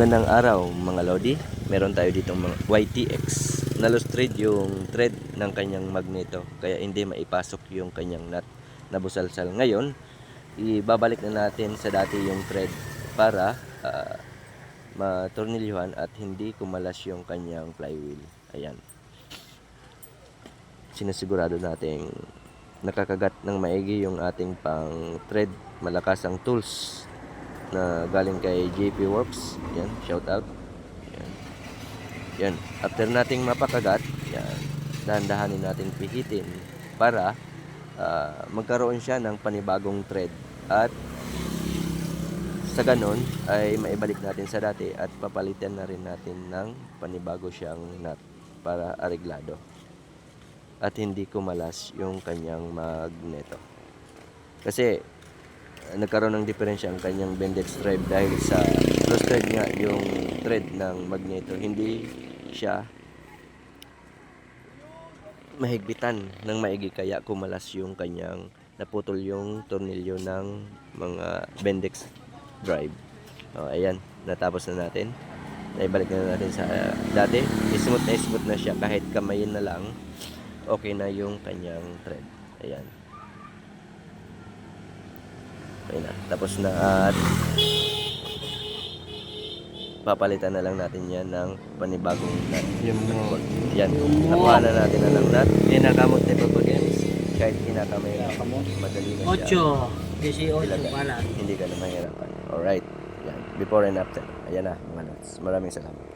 Magandang araw mga Lodi. Meron tayo dito mga YTX. Nalustrade yung thread ng kanyang magneto kaya hindi maipasok yung kanyang nut na busalsal. Ngayon, ibabalik na natin sa dati yung thread para ah, matornilyuhan at hindi kumalas yung kanyang flywheel. Ayan. Sinasigurado nating nakakagat ng maigi yung ating pang thread malakas ang tools na galing kay JP Works. Yan, shout out. Yan. Yan. After nating mapakagat, yan, dahan-dahanin natin pihitin para ah, magkaroon siya ng panibagong thread at sa ganon ay maibalik natin sa dati at papalitan na rin natin ng panibago siyang nut para areglado at hindi kumalas yung kanyang magneto. Kasi nagkaroon ng diferensya ang kanyang Bendix drive dahil sa cross thread nga yung thread ng magneto. Hindi siya mahigpitan ng maigi kaya kumalas yung kanyang naputol yung tornilyo ng mga Bendix drive. O ayan natapos na natin. Naibalik na natin sa uh, dati smooth na smooth na siya. Kahit kamayin na lang okay na yung kanyang thread. Ayan Okay na. Tapos na at papalitan na lang natin yan ng panibagong nut. Yung Yan. Nakuha na natin na ng nut. ginagamot ni Papa Games. Kahit kinakamay na madali na siya. 8, 18 pala. Hindi ka na mahirapan. Alright. Yan. Before and after. Ayan na mga nuts. Maraming salamat.